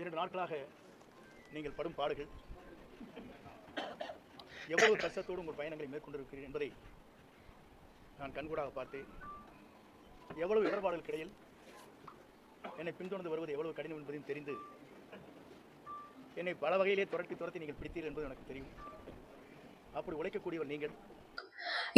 இரண்டு நாட்களாக நீங்கள் படும் பாடுகள். எவ்வளவு கஷ்டத்தோடு உங்கள் பயணங்களை மேற்கொண்டிருக்கிறீர்கள் என்பதை நான் கண்கூடாக பார்த்தேன் எவ்வளவு இடர்பாடுகள் இடையில் என்னை பின்தொடர்ந்து வருவது எவ்வளவு கடினம் என்பதையும் தெரிந்து என்னை பல வகையிலே துரட்டி துரத்தி நீங்கள் பிடித்தீர்கள் என்பது எனக்கு தெரியும். அப்படி உழைக்கக்கூடியவர் நீங்கள்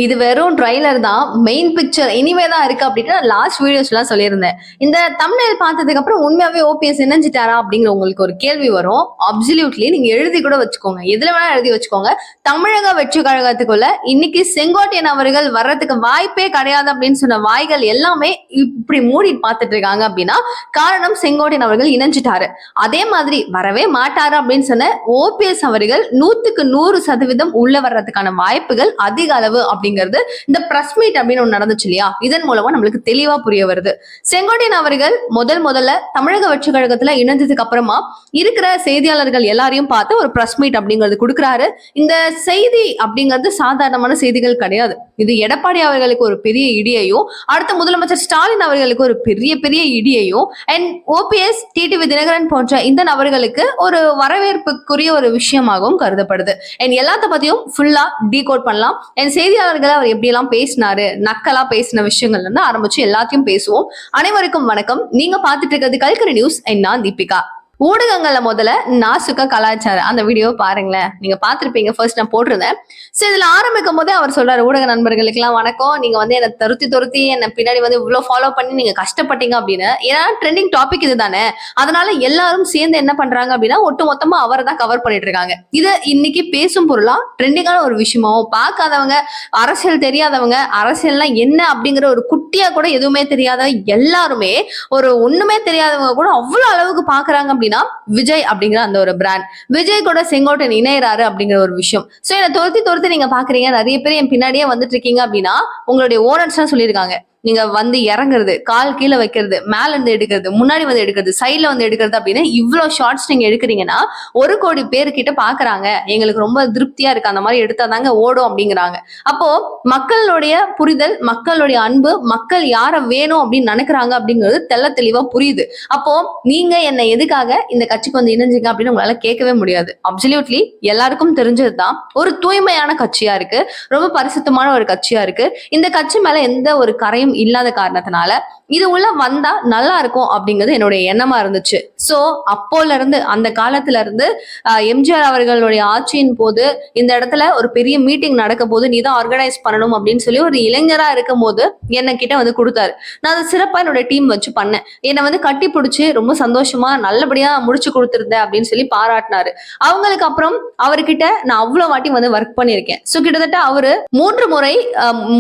இது வெறும் ட்ரைலர் தான். மெயின் பிக்சர் இனிமே தான் இருக்கு அப்படின்னு நான் லாஸ்ட் வீடியோஸ்லாம் சொல்லியிருந்தேன். இந்த தமிழில் பார்த்ததுக்கு அப்புறம் உண்மையாவே ஓபிஎஸ் இணைஞ்சிட்டாரா அப்படிங்கிற உங்களுக்கு ஒரு கேள்வி வரும். அப்சல்யூட்லி நீங்க எழுதி கூட வச்சுக்கோங்க. எதுல வேணா எழுதி வச்சுக்கோங்க. தமிழக வெற்றி கழகத்துக்குள்ள இன்னைக்கு செங்கோட்டையன் அவர்கள் வர்றதுக்கு வாய்ப்பே கிடையாது அப்படின்னு சொன்ன வாய்கள் எல்லாமே இப்படி மூடி பார்த்துட்டு இருக்காங்க அப்படின்னா காரணம் செங்கோட்டையன் அவர்கள் இணைஞ்சிட்டாரு. அதே மாதிரி வரவே மாட்டாரு அப்படின்னு சொன்ன ஓபிஎஸ் அவர்கள் நூத்துக்கு நூறு சதவீதம் உள்ள வர்றதுக்கான வாய்ப்புகள் அதிக அளவு அப்படிங்கிறது இந்த பிரஸ் மீட் அப்படின்னு ஒன்று நடந்துச்சு இல்லையா? இதன் மூலமா நம்மளுக்கு தெளிவா புரிய வருது. செங்கோட்டையன் அவர்கள் முதல் முதல்ல தமிழக வெற்றி கழகத்துல இணைஞ்சதுக்கு அப்புறமா இருக்கிற செய்தியாளர்கள் எல்லாரையும் பார்த்து ஒரு பிரஸ் மீட் அப்படிங்கிறது கொடுக்குறாரு. இந்த செய்தி அப்படிங்கிறது சாதாரணமான செய்திகள் கிடையாது. இது எடப்பாடி அவர்களுக்கு ஒரு பெரிய இடியையும் அடுத்த முதலமைச்சர் ஸ்டாலின் அவர்களுக்கு ஒரு பெரிய பெரிய இடியையும் அண்ட் ஓபிஎஸ் டிடிவி தினகரன் போன்ற இந்த நபர்களுக்கு ஒரு வரவேற்புக்குரிய ஒரு விஷயமாகவும் கருதப்படுது. அண்ட் எல்லாத்த பத்தியும் ஃபுல்லா டீகோட் பண்ணலாம். அண்ட் செய்தியாளர்கள் அவர் எப்படி எல்லாம் பேசினாரு நக்கலா பேசின விஷயங்கள் இருந்து ஆரம்பிச்சு எல்லாத்தையும் பேசுவோம். அனைவருக்கும் வணக்கம். நீங்க பாத்துட்டு இருக்கிறது கல்கரி நியூஸ் என்ன தீபிகா. ஊடகங்கள்ல முதல்ல நாசுக்க கலாச்சாரம். அந்த வீடியோ பாருங்களேன். நீங்க பார்த்துருப்பீங்க. ஃபர்ஸ்ட் நான் போட்டிருந்தேன். ஸோ இதுல ஆரம்பிக்கும் போதே அவர் சொல்றாரு ஊடக நண்பர்களுக்கு எல்லாம் வணக்கம். நீங்க வந்து என்ன துருத்தி துருத்தி என்ன பின்னாடி வந்து இவ்வளவு ஃபாலோ பண்ணி நீங்க கஷ்டப்பட்டீங்க அப்படின்னு. ஏன்னா ட்ரெண்டிங் டாபிக் இதுதானே. அதனால எல்லாரும் சேர்ந்து என்ன பண்றாங்க அப்படின்னா ஒட்டு மொத்தமா அவரை தான் கவர் பண்ணிட்டு இருக்காங்க இது இன்னைக்கு பேசும் பொருளா ட்ரெண்டிங்கான ஒரு விஷயமாவும் பார்க்காதவங்க அரசியல் தெரியாதவங்க அரசியல்னா என்ன அப்படிங்கிற ஒரு குட்டியா கூட எதுவுமே தெரியாத எல்லாருமே ஒரு ஒண்ணுமே தெரியாதவங்க கூட அவ்வளவு அளவுக்கு பாக்குறாங்க அப்படின்னு விஜய் அப்படிங்கிற அந்த ஒரு பிராண்ட் விஜய் கூட செங்கோட்டன் இணையறாரு அப்படிங்கிற ஒரு விஷயம். சோ என்ன துரத்தி துரத்தி நீங்க பாக்குறீங்க. நிறைய பேர் என் பின்னாடியே வந்துட்டு இருக்கீங்க அப்படின்னா உங்களுடைய ஓனர்ஸ் சொல்லியிருக்காங்க. நீங்க வந்து இறங்குறது கால் கீழே வைக்கிறது மேல இருந்து எடுக்கிறது முன்னாடி வந்து எடுக்கிறது சைட்ல வந்து எடுக்கிறது அப்படின்னு இவ்வளவு ஷார்ட்ஸ் நீங்க எடுக்கிறீங்கன்னா ஒரு கோடி பேர் கிட்ட பாக்குறாங்க. எங்களுக்கு ரொம்ப திருப்தியா இருக்கு. அந்த மாதிரி எடுத்தாதாங்க ஓடும் அப்படிங்கிறாங்க. அப்போ மக்களுடைய புரிதல் மக்களுடைய அன்பு மக்கள் யார வேணும் அப்படின்னு நினைக்கிறாங்க அப்படிங்கிறது தெள்ள தெளிவா புரியுது. அப்போ நீங்க என்ன எதுக்காக இந்த கட்சிக்கு வந்து இணைஞ்சிங்க அப்படின்னு உங்களால கேட்கவே முடியாது. அப்சல்யூட்லி எல்லாருக்கும் தெரிஞ்சதுதான். ஒரு தூய்மையான கட்சியா இருக்கு. ரொம்ப பரிசுத்தமான ஒரு கட்சியா இருக்கு. இந்த கட்சி மேல எந்த ஒரு கரையும் இல்லாத காரணத்தினால இது உள்ள வந்தா நல்லா இருக்கும் அப்படிங்கிறது என்னுடைய எண்ணமா இருந்துச்சு. சோ அப்போல இருந்து அந்த காலத்துல இருந்து எம்ஜிஆர் அவர்களுடைய ஆட்சியின் போது இந்த இடத்துல ஒரு பெரிய மீட்டிங் நடக்க போது நீ தான் ஆர்கனைஸ் பண்ணணும் அப்படின்னு சொல்லி ஒரு இளைஞரா இருக்கும் போது என்ன கிட்ட வந்து கொடுத்தாரு. நான் அதை சிறப்பா என்னோட டீம் வச்சு பண்ணேன். என்னை வந்து கட்டி பிடிச்சி ரொம்ப சந்தோஷமா நல்லபடியா முடிச்சு கொடுத்துருந்தேன் அப்படின்னு சொல்லி பாராட்டினாரு. அவங்களுக்கு அப்புறம் அவர்கிட்ட நான் அவ்வளவு வாட்டி வந்து ஒர்க் பண்ணியிருக்கேன். சோ கிட்டத்தட்ட அவரு மூன்று முறை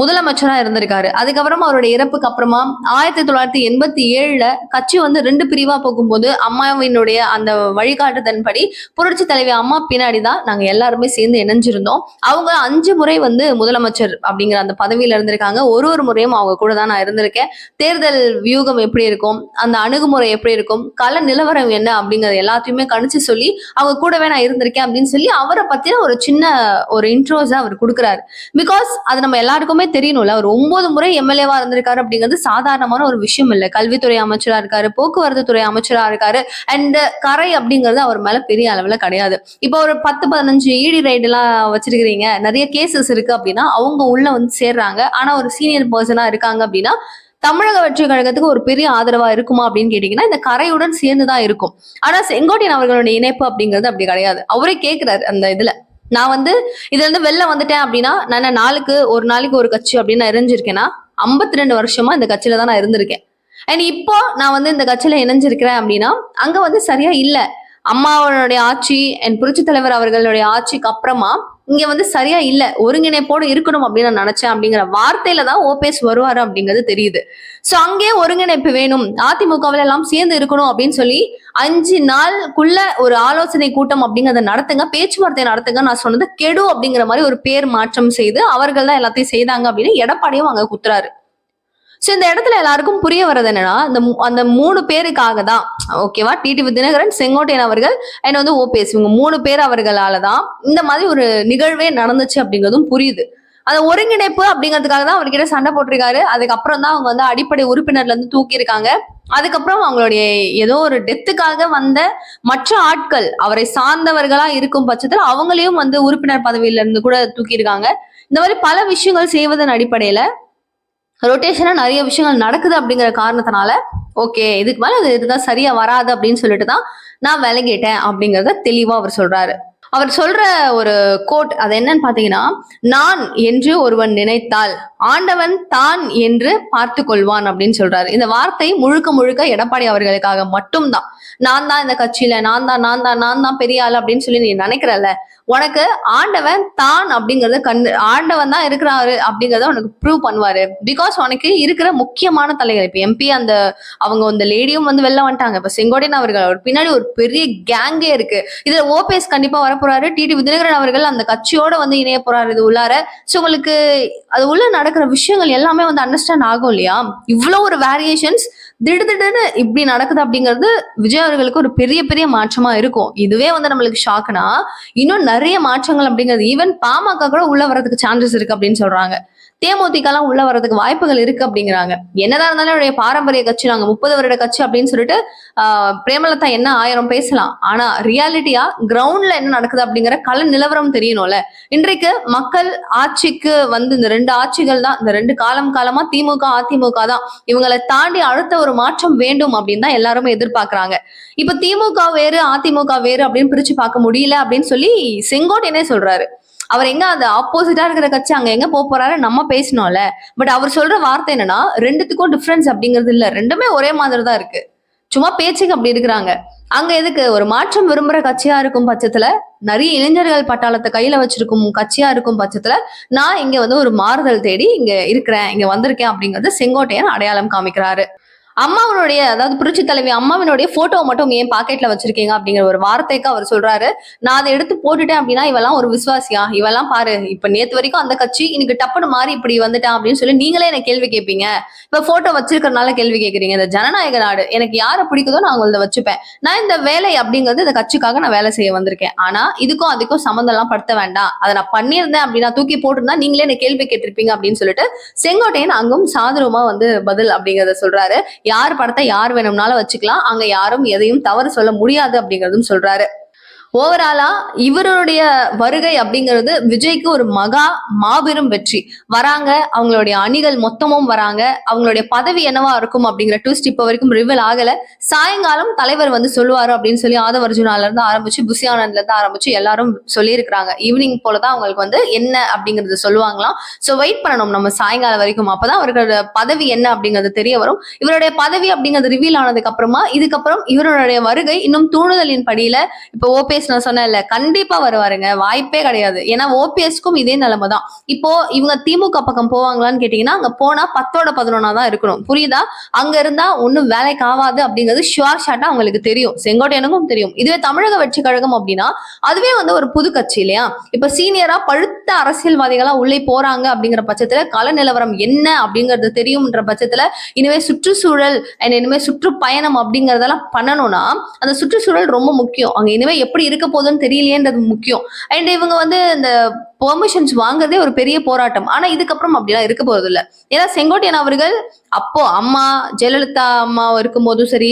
முதலமைச்சரா இருந்திருக்காரு. அதுக்கப்புறம் அவர் அவருடைய இறப்புக்கு அப்புறமா ஆயிரத்தி தொள்ளாயிரத்தி எண்பத்தி ஏழுல கட்சி வந்து ரெண்டு பிரிவா போகும்போது அம்மாவினுடைய அந்த வழிகாட்டுதன்படி புரட்சி தலைவி அம்மா பின்னாடி தான் நாங்க எல்லாருமே சேர்ந்து இணைஞ்சிருந்தோம். அவங்க அஞ்சு முறை வந்து முதலமைச்சர் அப்படிங்கிற அந்த பதவியில இருந்திருக்காங்க. ஒரு ஒரு முறையும் அவங்க கூட தான் நான் இருந்திருக்கேன். தேர்தல் வியூகம் எப்படி இருக்கும்? அந்த அணுகுமுறை எப்படி இருக்கும்? கல நிலவரம் என்ன அப்படிங்கறது எல்லாத்தையுமே கணிச்சு சொல்லி அவங்க கூடவே நான் இருந்திருக்கேன் அப்படின்னு சொல்லி அவரை பத்தின ஒரு சின்ன ஒரு இன்ட்ரோஸ் அவர் கொடுக்குறாரு. பிகாஸ் அது நம்ம எல்லாருக்குமே தெரியணும்ல. ஒரு ஒன்பது முறை எம்எல்ஏவா வந்திருக்காரு அப்படிங்கிறது சாதாரணமான ஒரு விஷயம் இல்லை. கல்வித்துறை அமைச்சரா இருக்காரு போக்குவரத்து துறை அமைச்சரா இருக்காரு அண்ட் கரை அப்படிங்கிறது அவர் மேல பெரிய அளவுல கிடையாது. இப்போ ஒரு பத்து பதினஞ்சு இடி ரைடு எல்லாம் வச்சிருக்கிறீங்க நிறைய கேசஸ் இருக்கு அப்படின்னா அவங்க உள்ள வந்து சேர்றாங்க. ஆனா ஒரு சீனியர் பர்சனா இருக்காங்க அப்படின்னா தமிழக வெற்றி கழகத்துக்கு ஒரு பெரிய ஆதரவா இருக்குமா அப்படின்னு கேட்டீங்கன்னா இந்த கரையுடன் சேர்ந்துதான் இருக்கும். ஆனா செங்கோட்டையன் அவர்களுடைய இணைப்பு அப்படிங்கிறது அப்படி கிடையாது. அவரே கேட்கிறாரு அந்த இதுல. நான் வந்து இதுல இருந்து வெளில வந்துட்டேன் அப்படின்னா நான் நாளுக்கு ஒரு நாளைக்கு ஒரு கட்சி அப்படின்னு நான் இணைஞ்சிருக்கேன்னா ஐம்பத்தி ரெண்டு வருஷமா இந்த கட்சியில தான் நான் இருந்திருக்கேன். அண்ட் இப்போ நான் வந்து இந்த கட்சியில இணைஞ்சிருக்கிறேன் அப்படின்னா அங்க வந்து சரியா இல்லை. அம்மாவனுடைய ஆட்சி என் புரட்சி தலைவர் அவர்களுடைய ஆட்சிக்கு அப்புறமா இங்க வந்து சரியா இல்ல ஒருங்கிணைப்போடு இருக்கணும் அப்படின்னு நான் நினைச்சேன் அப்படிங்கிற வார்த்தையில தான் ஓபிஎஸ் வருவாரு அப்படிங்கிறது தெரியுது. சோ அங்கே ஒருங்கிணைப்பு வேணும். அதிமுகவில் எல்லாம் சேர்ந்து இருக்கணும் அப்படின்னு சொல்லி அஞ்சு நாளுக்குள்ள ஒரு ஆலோசனை கூட்டம் அப்படிங்கறத நடத்துங்க பேச்சுவார்த்தை நடத்துங்க நான் சொன்னது கெடு அப்படிங்கிற மாதிரி ஒரு பேர் மாற்றம் செய்து அவர்கள் தான் எல்லாத்தையும் செய்தாங்க அப்படின்னு எடப்பாடியும் அங்க குத்துறாரு. சோ இந்த இடத்துல எல்லாருக்கும் புரிய வர்றது என்னன்னா இந்த அந்த மூணு பேருக்காக தான் ஓகேவா டிடிவி தினகரன் செங்கோட்டையன் அவர்கள் அண்ட் வந்து ஓபிஎஸ் இவங்க மூணு பேர் அவர்களால தான் இந்த மாதிரி ஒரு நிகழ்வே நடந்துச்சு அப்படிங்கிறதும் புரியுது. அந்த ஒருங்கிணைப்பு அப்படிங்கிறதுக்காக தான் அவர்கிட்ட சண்டை போட்டிருக்காரு. அதுக்கப்புறம் தான் அவங்க வந்து அடிப்படை உறுப்பினர்ல இருந்து தூக்கியிருக்காங்க. அதுக்கப்புறம் அவங்களுடைய ஏதோ ஒரு டெத்துக்காக வந்த மற்ற ஆட்கள் அவரை சார்ந்தவர்களா இருக்கும் பட்சத்துல அவங்களையும் வந்து உறுப்பினர் பதவியில இருந்து கூட தூக்கியிருக்காங்க. இந்த மாதிரி பல விஷயங்கள் செய்வதன் அடிப்படையில ரொட்டேஷனாக நிறைய விஷயங்கள் நடக்குது அப்படிங்கிற காரணத்தினால ஓகே இதுக்கு மேலே அது இதுதான் சரியா வராது அப்படின்னு சொல்லிட்டு தான் நான் விலகிட்டேன் அப்படிங்கிறத தெளிவாக அவர் சொல்றாரு. அவர் சொல்ற ஒரு கோட் அது என்னன்னு பாத்தீங்கன்னா நான் என்று ஒருவன் நினைத்தால் ஆண்டவன் தான் என்று பார்த்து கொள்வான் அப்படின்னு சொல்றாரு. இந்த வார்த்தை முழுக்க முழுக்க எடப்பாடி அவர்களுக்காக மட்டும்தான். நான் தான் இந்த கட்சியில நான் தான் நான் தான் நான் தான் பெரிய ஆள் அப்படின்னு சொல்லி நீ நினைக்கிறல்ல. உனக்கு ஆண்டவன் தான் அப்படிங்கறத கண்டு ஆண்டவன் தான் இருக்கிறாரு அப்படிங்கறத உனக்கு ப்ரூவ் பண்ணுவாரு. பிகாஸ் உனக்கு இருக்கிற முக்கியமான தலைகள் இப்ப எம்பி அந்த அவங்க அந்த லேடியும் வந்து வெளில வந்துட்டாங்க. இப்ப செங்கோட்டையன் அவர்கள் அவர் பின்னாடி ஒரு பெரிய கேங்கே இருக்கு. இதுல ஓபிஎஸ் கண்டிப்பா போறாரு. டிடி விதிநகரன் அவர்கள் அந்த கட்சியோட வந்து இணைய போறாரு இது உள்ளார. சோ உங்களுக்கு அது உள்ள நடக்கிற விஷயங்கள் எல்லாமே வந்து அண்டர்ஸ்டாண்ட் ஆகும் இல்லையா? இவ்வளவு ஒரு வேரியேஷன்ஸ் திடுதிடுன்னு இப்படி நடக்குது அப்படிங்கிறது விஜய் அவர்களுக்கு ஒரு பெரிய பெரிய மாற்றமா இருக்கும். இதுவே வந்து நம்மளுக்கு ஷாக்னா இன்னும் நிறைய மாற்றங்கள் அப்படிங்கிறது ஈவன் பாமக கூட உள்ள வரதுக்கு சான்சஸ் இருக்கு அப்படின்னு சொல்றாங்க. தேமுதிகலாம் உள்ள வரதுக்கு வாய்ப்புகள் இருக்கு அப்படிங்கிறாங்க. என்னதான் இருந்தாலும் என்னுடைய பாரம்பரிய கட்சி நாங்க முப்பது வருட கட்சி அப்படின்னு சொல்லிட்டு ஆஹ் பிரேமலதா என்ன ஆயிரம் பேசலாம். ஆனா ரியாலிட்டியா கிரவுண்ட்ல என்ன நடக்குது அப்படிங்கிற கல நிலவரம் தெரியணும்ல. இன்றைக்கு மக்கள் ஆட்சிக்கு வந்து இந்த ரெண்டு ஆட்சிகள் தான் இந்த ரெண்டு காலம் காலமா திமுக அதிமுக தான் இவங்களை தாண்டி அடுத்த ஒரு மாற்றம் வேண்டும் அப்படின்னு தான் எல்லாருமே எதிர்பார்க்கறாங்க. இப்ப திமுக வேறு அதிமுக வேறு அப்படின்னு பிரிச்சு பார்க்க முடியல அப்படின்னு சொல்லி செங்கோட்டையனே சொல்றாரு. அவர் எங்க அந்த ஆப்போசிட்டா இருக்கிற கட்சி அங்க எங்க போக போறாரு? நம்ம பேசணும்ல பட் அவர் சொல்ற வார்த்தை என்னன்னா ரெண்டுத்துக்கும் டிஃபரன்ஸ் அப்படிங்கிறது இல்ல. ரெண்டுமே ஒரே மாதிரி தான் இருக்கு. சும்மா பேச்சுக்கு அப்படி இருக்கிறாங்க. அங்க எதுக்கு? ஒரு மாற்றம் விரும்புற கட்சியா இருக்கும் பட்சத்துல நிறைய இளைஞர்கள் பட்டாளத்தை கையில வச்சிருக்கும் கட்சியா இருக்கும் பட்சத்துல நான் இங்க வந்து ஒரு மாறுதல் தேடி இங்க இருக்கிறேன் இங்க வந்திருக்கேன் அப்படிங்கறது செங்கோட்டையன் அடையாளம் காமிக்கிறாரு. அம்மாவனுடைய அதாவது புரட்சி தலைவி அம்மாவினுடைய போட்டோ மட்டும் ஏன் பாக்கெட்ல வச்சிருக்கீங்க அப்படிங்கிற ஒரு வார்த்தைக்கு அவர் சொல்றாரு. நான் அதை எடுத்து போட்டுட்டேன் அப்படின்னா இவெல்லாம் ஒரு விசுவாசியா? இவெல்லாம் பாரு இப்ப நேத்து வரைக்கும் அந்த கட்சி இன்னைக்கு டப்புனு மாறி இப்படி வந்துட்டான் அப்படின்னு சொல்லி நீங்களே என்ன கேள்வி கேட்பீங்க இப்ப போட்டோ வச்சிருக்கறனால கேள்வி கேட்கறீங்க இந்த ஜனநாயக நாடு எனக்கு யாரை பிடிக்குதோ நான் உங்களை வச்சுப்பேன். நான் இந்த வேலை அப்படிங்கிறது இந்த கட்சிக்காக நான் வேலை செய்ய வந்திருக்கேன். ஆனா இதுக்கும் அதுக்கும் சம்மந்தம் எல்லாம் படுத்த வேண்டாம். அதை நான் பண்ணியிருந்தேன் அப்படின்னா தூக்கி போட்டிருந்தா நீங்களே என்ன கேள்வி கேட்டிருப்பீங்க அப்படின்னு சொல்லிட்டு செங்கோட்டையன் அங்கும் சாதுரமா வந்து பதில் அப்படிங்கறத சொல்றாரு. யார் படத்தை யார் வேணும்னாலும் வச்சுக்கலாம். அங்க யாரும் எதையும் தவறு சொல்ல முடியாது அப்படிங்கறதும் சொல்றாரு. ஓவராலா இவருடைய வருகை அப்படிங்கிறது விஜய்க்கு ஒரு மகா மாபெரும் வெற்றி. வராங்க அவங்களுடைய அணிகள் மொத்தமும் வராங்க அவங்களுடைய பதவி என்னவா இருக்கும் அப்படிங்கிற ட்விஸ்ட் இப்போ வரைக்கும் ரிவல் ஆகல. சாயங்காலம் தலைவர் வந்து சொல்லுவாரு அப்படின்னு சொல்லி ஆதவ அர்ஜுனால இருந்து ஆரம்பிச்சு புசி இருந்து ஆரம்பிச்சு எல்லாரும் சொல்லியிருக்கிறாங்க. ஈவினிங் போலதான் அவங்களுக்கு வந்து என்ன அப்படிங்கறது சொல்லுவாங்களாம். ஸோ வெயிட் பண்ணணும் நம்ம சாயங்காலம் வரைக்கும். அப்பதான் அவர்களோட பதவி என்ன அப்படிங்கிறது தெரிய வரும். இவருடைய பதவி அப்படிங்கிறது ரிவீல் ஆனதுக்கு அப்புறமா இதுக்கப்புறம் இவருடைய வருகை இன்னும் தூண்டுதலின் படியில இப்போ ஓபே ஓபிஎஸ் நான் சொன்னேன்ல கண்டிப்பா வருவாருங்க. வாய்ப்பே கிடையாது. ஏன்னா ஓபிஎஸ்க்கும் இதே நிலைமை தான் இப்போ இவங்க திமுக பக்கம் போவாங்களான்னு கேட்டீங்கன்னா அங்க போனா பத்தோட பதினொன்னா தான் இருக்கணும். புரியுதா? அங்க இருந்தா ஒண்ணும் வேலைக்கு ஆகாது அப்படிங்கிறது ஷுவர் ஷாட்டா அவங்களுக்கு தெரியும். செங்கோட்டையனுக்கும் தெரியும். இதுவே தமிழக வெற்றி கழகம் அப்படின்னா அதுவே வந்து ஒரு புது கட்சி இல்லையா? இப்ப சீனியரா பழுத்த அரசியல்வாதிகளா உள்ளே போறாங்க அப்படிங்கிற பட்சத்துல கல நிலவரம் என்ன அப்படிங்கிறது தெரியும்ன்ற பட்சத்துல இனிமே சுற்றுச்சூழல் இனிமே சுற்றுப்பயணம் அப்படிங்கறதெல்லாம் பண்ணணும்னா அந்த சுற்றுச்சூழல் ரொம்ப முக்கியம். அங்க இனிமே எப்படி இருக்க போதுன்னு தெரியலையேன்றது முக்கியம். அண்ட் இவங்க வந்து இந்த பெர்மிஷன்ஸ் வாங்குறதே ஒரு பெரிய போராட்டம். ஆனா இதுக்கப்புறம் அப்படிலாம் இருக்க போறது இல்லை ஏன்னா செங்கோட்டையன் அவர்கள் அப்போ அம்மா ஜெயலலிதா அம்மா இருக்கும் போதும் சரி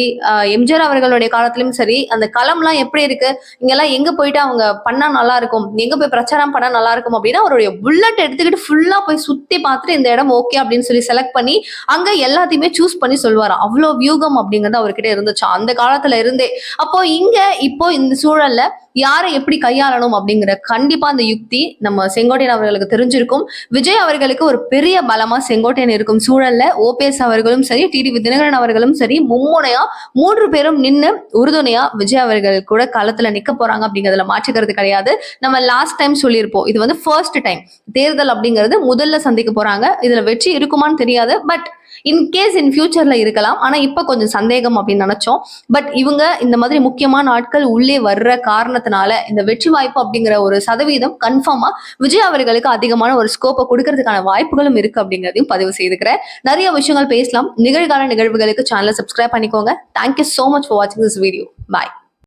எம்ஜிஆர் அவர்களுடைய காலத்திலும் சரி அந்த களம்லாம் எப்படி இருக்கு? இங்கெல்லாம் எங்க போயிட்டு அவங்க பண்ணா நல்லா இருக்கும்? எங்க போய் பிரச்சாரம் பண்ணா நல்லா இருக்கும்? அப்படின்னா அவருடைய புல்லட் எடுத்துக்கிட்டு ஃபுல்லா போய் சுத்தி பார்த்துட்டு இந்த இடம் ஓகே அப்படின்னு சொல்லி செலக்ட் பண்ணி அங்க எல்லாத்தையுமே சூஸ் பண்ணி சொல்லுவாராம் அவ்வளோ வியூகம் அப்படிங்கிறது அவர்கிட்ட இருந்துச்சு. அந்த காலத்துல இருந்தே. அப்போ இங்க இப்போ இந்த சூழல்ல யாரை எப்படி கையாளணும் அப்படிங்கிற கண்டிப்பா அந்த யுக்தி நம்ம செங்கோட்டையன் அவர்களுக்கு தெரிஞ்சிருக்கும். விஜய் அவர்களுக்கு ஒரு பெரிய பலமா செங்கோட்டையன் இருக்கும் சூழல்ல ஓபிஎஸ் அவர்களும் சரி டிடிவி தினகரன் அவர்களும் சரி மும்முனையா மூன்று பேரும் நின்று உறுதுணையா விஜய் அவர்கள் கூட களத்துல நிக்க போறாங்க அப்படிங்கறதுல மாற்றுக்கிறது கிடையாது. நம்ம லாஸ்ட் டைம் சொல்லியிருப்போம். இது வந்து ஃபர்ஸ்ட் டைம் தேர்தல் அப்படிங்கிறது முதல்ல சந்திக்க போறாங்க. இதுல வெற்றி இருக்குமான்னு தெரியாது. பட் இன்கேஸ் இன் ஃபியூச்சர்ல இருக்கலாம். ஆனா இப்ப கொஞ்சம் சந்தேகம் அப்படின்னு நினைச்சோம். பட் இவங்க இந்த மாதிரி முக்கியமான ஆட்கள் உள்ளே வர்ற காரணத்தினால இந்த வெற்றி வாய்ப்பு அப்படிங்கிற ஒரு சதவீதம் கன்ஃபார்மா விஜய் அவர்களுக்கு அதிகமான ஒரு ஸ்கோப்பை கொடுக்கறதுக்கான வாய்ப்புகளும் இருக்கு அப்படிங்கிறதையும் பதிவு செய்துக்கிறேன். நிறைய விஷயங்கள் பேசலாம். நிகழ்கால நிகழ்வுகளுக்கு சேனலை சப்ஸ்கிரைப் பண்ணிக்கோங்க. Thank you so much for வாட்சிங் திஸ் வீடியோ பாய்